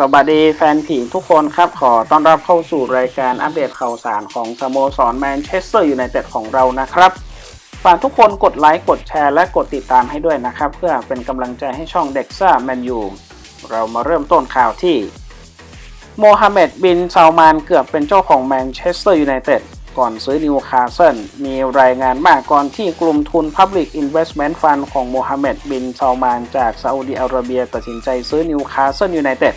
สวัสดีแฟนผีทุกคนครับ ขอต้อนรับเข้าสู่รายการอัปเดตข่าวสารของสโมสรแมนเชสเตอร์ยูไนเต็ดของเรานะครับ ฝากทุกคนกดไลค์ กดแชร์ และกดติดตามให้ด้วยนะครับ เพื่อเป็นกำลังใจให้ช่องเด็กซ่าแมนยู เรามาเริ่มต้นข่าวที่ โมฮัมเหม็ดบินซาลมานเกือบเป็นเจ้าของแมนเชสเตอร์ยูไนเต็ดก่อนซื้อนิวคาสเซิลมีรายงานมากก่อนที่กลุ่มทุน Public Investment Fund ของโมฮัมเหม็ดบินซาลมานจากซาอุดิอาระเบียตัดสินใจซื้อนิวคาสเซิลยูไนเต็ด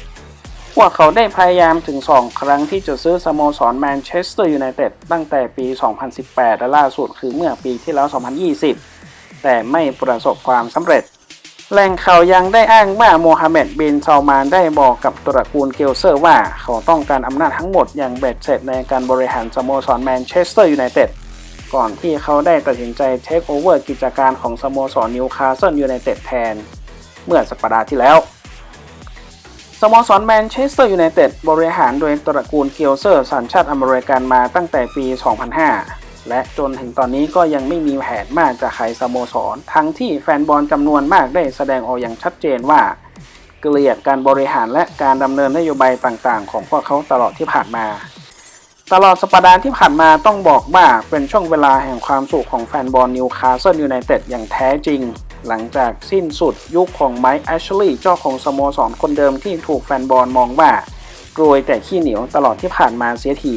วกเขาได้พยายามถึง 2 ครั้งที่จะซื้อสโมสรแมนเชสเตอร์ยูไนเต็ดตั้งแต่ปี 2018 และล่าสุดคือเมื่อปีที่แล้ว 2020 แต่ไม่ประสบความสำเร็จ แหล่งข่าวยังได้อ้างว่าโมฮัมเหม็ดบินซาลมานได้บอกกับตระกูลเกลเซอร์ว่าเขาต้องการอำนาจทั้งหมดอย่างเบ็ดเสร็จในการบริหารสโมสรแมนเชสเตอร์ยูไนเต็ดก่อนที่เขาได้ตัดสินใจเทคโอเวอร์กิจการของสโมสรนิวคาสเซิลยูไนเต็ดแทน เมื่อสัปดาห์ที่แล้ว สโมสรแมนเชสเตอร์ยูไนเต็ดบริหารโดยตระกูลเกียวเซอร์สัญชาติอเมริกันมาตั้งแต่ปี 2005 และจนถึงตอนนี้ก็ยังไม่มีแผนมากจะขายสโมสร ทั้งที่แฟนบอลจำนวนมากได้แสดงออกอย่างชัดเจนว่า เกลียดการบริหารและการดำเนินนโยบายต่างๆ ของพวกเขาตลอดที่ผ่านมาตลอดสัปดาห์ที่ผ่านมาต้องบอกว่าเป็นช่วงเวลาแห่งความสุขของแฟนบอลนิวคาสเซิลยูไนเต็ดอย่างแท้จริง หลังจากสิ้นสุดยุคของไมค์แอชลีย์เจ้าของสโมสรคนเดิมที่ถูกแฟนบอลมองว่ารวยแต่ขี้เหนียวตลอดที่ผ่านมาเสียที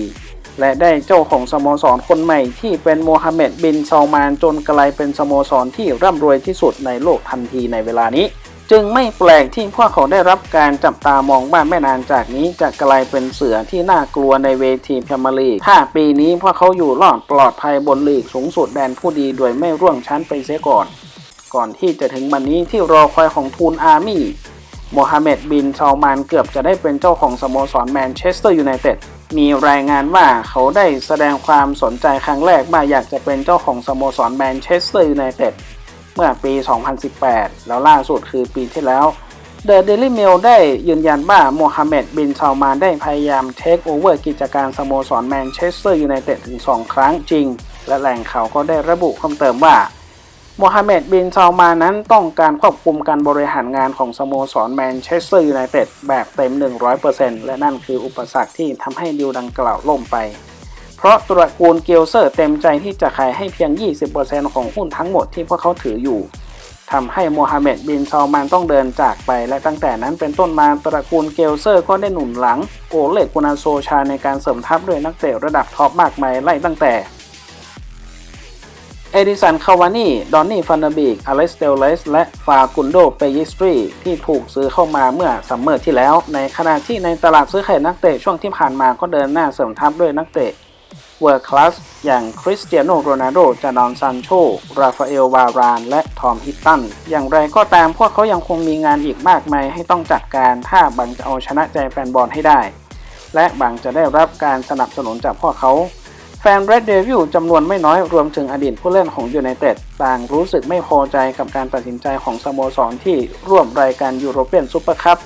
และได้เจ้าของสโมสรคนใหม่ที่เป็นโมฮัมเหม็ดบินซาลมานจนกลายเป็นสโมสรที่ร่ำรวยที่สุดในโลกทันทีในเวลานี้ จึงไม่แปลกที่พวกเขาได้รับการจับตามองว่าไม่นานจากนี้จะกลายเป็นเสือที่น่ากลัวในเวทีพรีเมียร์ลีกถ้าปีนี้พวกเขาอยู่รอดปลอดภัยบนลีกสูงสุดแดนผู้ดีโดยไม่ร่วงชั้นไปเสียก่อน ก่อนที่จะถึงวันนี้ที่รอคอยของทูนอาร์มี่โมฮัมเหม็ดบินซาลมานเกือบจะได้เป็นเจ้าของสโมสรแมนเชสเตอร์ยูไนเต็ดมีรายงานว่าเขาได้แสดงความสนใจครั้งแรกว่าอยากจะเป็นเจ้าของสโมสรแมนเชสเตอร์ยูไนเต็ดเมื่อปี 2018 แล้วล่าสุดคือปีที่แล้ว The Daily Mail ได้ยืนยันว่าโมฮัมเหม็ดบินซาลมานได้พยายามเทคโอเวอร์กิจการสโมสรแมนเชสเตอร์ยูไนเต็ดถึง 2 ครั้งจริง และแหล่งข่าวก็ได้ระบุเพิ่มเติมว่า โมฮัมเหม็ดบินซาลมานนั้นต้องการควบคุมการบริหารงานของสโมสรแมนเชสเตอร์ยูไนเต็ดแบบเต็ม 100%และนั่นคืออุปสรรคที่ทำให้ดีลดังกล่าวล่มไป เพราะตระกูลเกียวเซอร์เต็มใจที่จะขายให้เพียง 20%ของหุ้นทั้งหมดที่พวกเขาถืออยู่ทำให้โมฮัมเหม็ดบินซาลมานต้องเดินจากไป และตั้งแต่นั้นเป็นต้นมาตระกูลเกลเซอร์ก็ได้หนุนหลังโอเลกุนาโซชาในการเสริมทัพด้วยนักเตะระดับท็อปมากมายไล่ตั้งแต่ เอดิสัน คาวานี่ ดอนนี่ ฟันนาบิกอเล็กซ์เดลเลส และฟากุนโด เปยิสตรี ที่ถูกซื้อเข้ามาเมื่อซัมเมอร์ที่แล้ว ในขณะที่ในตลาดซื้อขายนักเตะช่วงที่ผ่านมาก็เดินหน้าเสริมทัพด้วยนักเตะเวอร์คลาสอย่างคริสเตียโนโรนัลโด จานอนซันโช ราฟาเอล วาราน และทอมฮิตตัน อย่างไรก็ตามพวกเขายังคงมีงานอีกมากมายให้ต้องจัดการถ้าบังจะเอาชนะใจแฟนบอลให้ได้ และบังจะได้รับการสนับสนุนจากพวกเขา แฟน Red Devil จำนวนไม่น้อยรวมถึงอดีตผู้เล่นของยูไนเต็ดต่างรู้สึกไม่พอใจกับการตัดสินใจของสโมสรที่ร่วมรายการยูโรเปียนซูเปอร์คัพ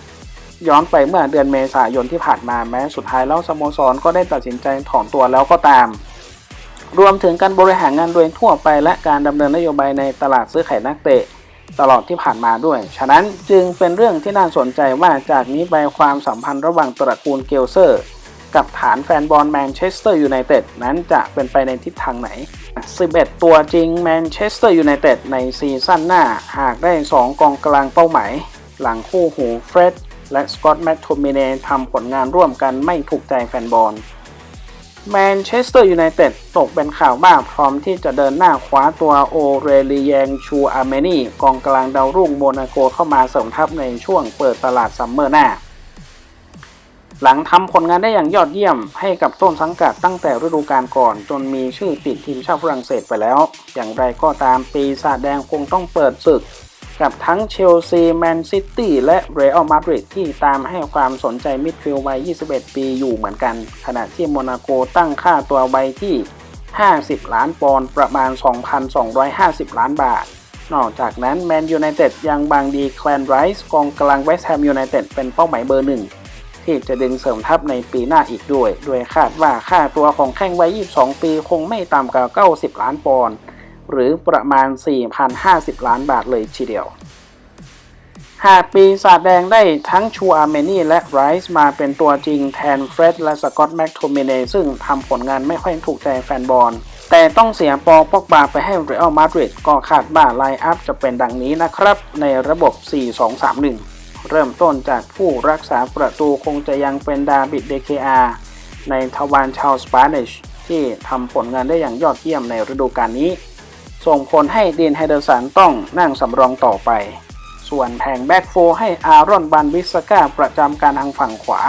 ย้อนไปเมื่อเดือนเมษายนที่ผ่านมาแม้สุดท้ายแล้วสโมสรก็ได้ตัดสินใจถอนตัวแล้วก็ตาม รวมถึงการบริหารงานโดยทั่วไปและการดำเนินนโยบายในตลาดซื้อขายนักเตะ ตลอดที่ผ่านมาด้วย ฉะนั้นจึงเป็นเรื่องที่น่าสนใจว่าจากนี้ไปความสัมพันธ์ระหว่างตระกูลเกลเซอร์ กับฐานแฟนบอลแมนเชสเตอร์ยูไนเต็ดนั้นจะเป็นไปในทิศทางไหน 11 ตัวจริงแมนเชสเตอร์ยูไนเต็ดในซีซั่นหน้า หากได้ 2 กองกลางเป้าหมาย หลังคู่หูเฟร็ดและสกอตแมคโทมิเนทำผลงานร่วมกันไม่ถูกใจแฟนบอลแมนเชสเตอร์ยูไนเต็ดตกเป็นข่าวบ้าพร้อมที่จะเดินหน้าคว้าตัวโอเรลียงชูอาร์เมนีกองกลางดาวรุ่งโมนาโกเข้ามาเสริมทัพในช่วงเปิดตลาดซัมเมอร์หน้า หลังทำผลงานได้อย่างยอดเยี่ยมให้กับต้นสังกัดตั้งแต่ฤดูกาลก่อน จนมีชื่อติดทีมชาติฝรั่งเศสไปแล้ว อย่างไรก็ตามปีศาจแดงคงต้องเปิดศึก กับทั้งเชลซี แมนซิตี้ และเรอัลมาดริดที่ตามให้ความสนใจมิดฟิลด์วัย 21 ปีอยู่เหมือนกัน ขณะที่โมนาโกตั้งค่าตัวไว้ที่ 50 ล้านปอนด์ประมาณ 2,250 ล้านบาทนอกจากนั้นแมนยูไนเต็ดยังบางดีแคลนไรส์กองกลางเวสต์แฮมยูไนเต็ดเป็นเป้าหมายเบอร์หนึ่ง ที่จะดึงเสริมทัพในปีหน้าอีกด้วย โดยคาดว่าค่าตัวของแข้งวัย 22 ปีคงไม่ต่ำกว่า 90 ล้านปอนด์หรือประมาณ 4,050 ล้านบาทเลยทีเดียว หากปีศาจแดงได้ทั้งชูอาร์เมนีและไรส์มาเป็นตัวจริงแทนเฟร็ดและสกอตแม็กโทมิเนซึ่งทำผลงานไม่ค่อยถูกใจแฟนบอลแต่ต้องเสียปอปอกบาไปให้เรอัลมาดริดก็คาดว่าไลน์อัพจะเป็นดังนี้นะครับ ในระบบ 4-2-3-1 เริ่มต้นจากผู้รักษาประตูคงจะยังเป็นดาบิดเดเคอาในทวารชาวสเปนิชที่ทำผลงานได้อย่างยอดเยี่ยมในฤดูกาลนี้ ส่งผลให้ดีนไฮเดอร์สันต้องนั่งสำรองต่อไป ส่วนแผงแบ็กโฟให้อารอนบันวิสกาประจำการทางฝั่งขวา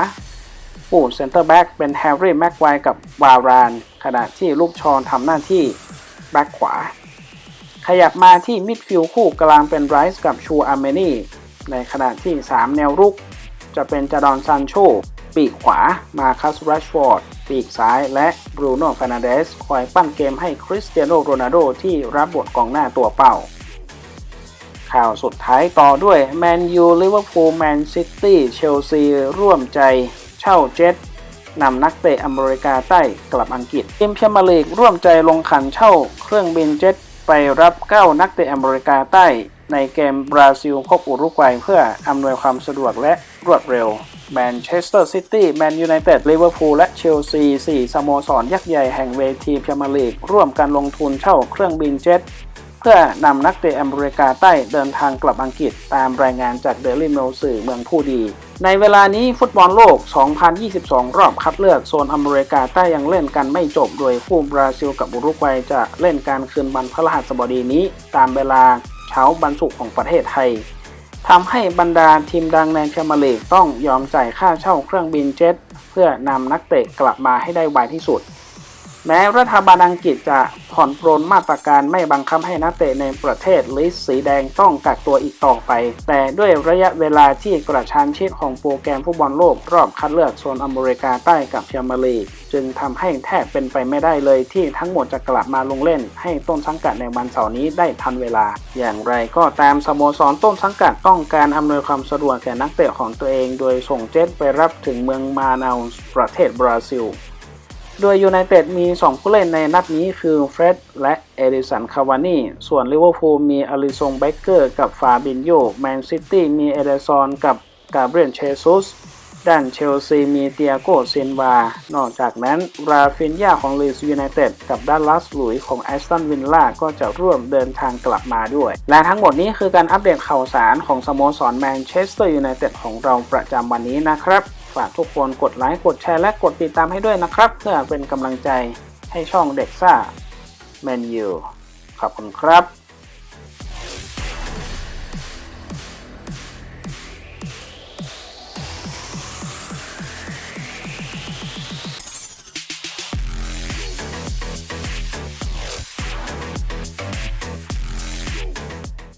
ผู้เซนเตอร์แบ็กเป็นแฮร์รี่แม็กไวกับวาราน ขณะที่ลูกชอนทำหน้าที่แบ็กขวา ขยับมาที่มิดฟิลด์คู่กลางเป็นไรส์กับชูอาร์เมนี ในขณะที่ 3 แนวรุก จะเป็นจาดอนซานโช ปีกขวา มาคัสรัชฟอร์ด ปีกซ้าย และบรูโน่ฟานาเดส คอยปั้นเกมให้คริสเตียโนโรนัลโดที่รับบทกองหน้าตัวเป้า ข่าวสุดท้ายต่อด้วยแมนยูลิเวอร์พูลแมนซิตี้เชลซีร่วมใจ เช่าเจ็ตนำนักเตะอเมริกาใต้กลับอังกฤษทีมพรีเมียร์ลีกร่วมใจลงขันเช่าเครื่องบินเจ็ตไปรับ 9 นักเตะอเมริกาใต้ ในเกมบราซิลพบอุรุกวัยเพื่ออำนวยความสะดวกและรวดเร็วแมนเชสเตอร์ซิตี้แมนยูไนเต็ดลิเวอร์พูลและเชลซี4สโมสรยักษ์ใหญ่แห่งเวทีพรีเมียร์ลีก ร่วมกันลงทุนเช่าเครื่องบินเจ็ต เพื่อนำนักเตะอเมริกาใต้เดินทางกลับอังกฤษตามรายงานจากเดลิเมลสื่อเมืองผู้ดี ในเวลานี้ฟุตบอลโลก 2022 รอบคัดเลือกโซนอเมริกาใต้ยังเล่นกันไม่จบ โดยคู่บราซิลกับอุรุกวัยจะเล่นการคืนวันพฤหัสบดีนี้ตามเวลา เช้าบรรสุของประเทศไทยทำให้บรรดาทีมดังในพรีเมียร์ลีกต้องยอมจ่ายค่าเช่าเครื่องบินเจ็ต เพื่อนำนักเตะกลับมาให้ได้ไวที่สุด แม้รัฐบาลอังกฤษจะผ่อนปรนมาตรการไม่บังคับให้นักเตะในประเทศลิสสีแดงต้องกักตัวอีกต่อไป แต่ด้วยระยะเวลาที่กระชันชิดของโปรแกรมฟุตบอลโลกรอบคัดเลือกโซนอเมริกาใต้กับพรีเมียร์ลีก จึงทำให้แทบเป็นไปไม่ได้เลยที่ทั้งหมดจะกลับมาลงเล่น ให้ต้นสังกัดในวันเสาร์นี้ได้ทันเวลา อย่างไรก็ตามสโมสรต้นสังกัดต้องการอำนวยความสะดวกแก่นักเตะของตัวเอง โดยส่งเจ็ตไปรับถึงเมืองมานาลส์ประเทศบราซิล โดยยูไนเต็ดมี 2 ผู้เล่นในนัดนี้คือเฟร็ดและเอดิสันคาวานีส่วนลิเวอร์พูลมีอลิซงเบเกอร์กับฟาบินโยแมนซิตี้มีเอเดซอนกับกาเบรียลเชซุส ด้านเชลซีมีเตียโกเซนวา นอกจากนั้น ราฟินยาของลีสยูไนเต็ดกับดัลลัสลุยของแอสตันวินล่าก็จะร่วมเดินทางกลับมาด้วย และทั้งหมดนี้คือการอัปเดตข่าวสารของสโมสรแมนเชสเตอร์ยูไนเต็ดของเราประจำวันนี้นะครับ ฝากทุกคนกดไลค์กดแชร์และกดติดตามให้ด้วยนะครับ เพื่อเป็นกำลังใจให้ช่องเด็กซ่าแมนยูขอบคุณครับ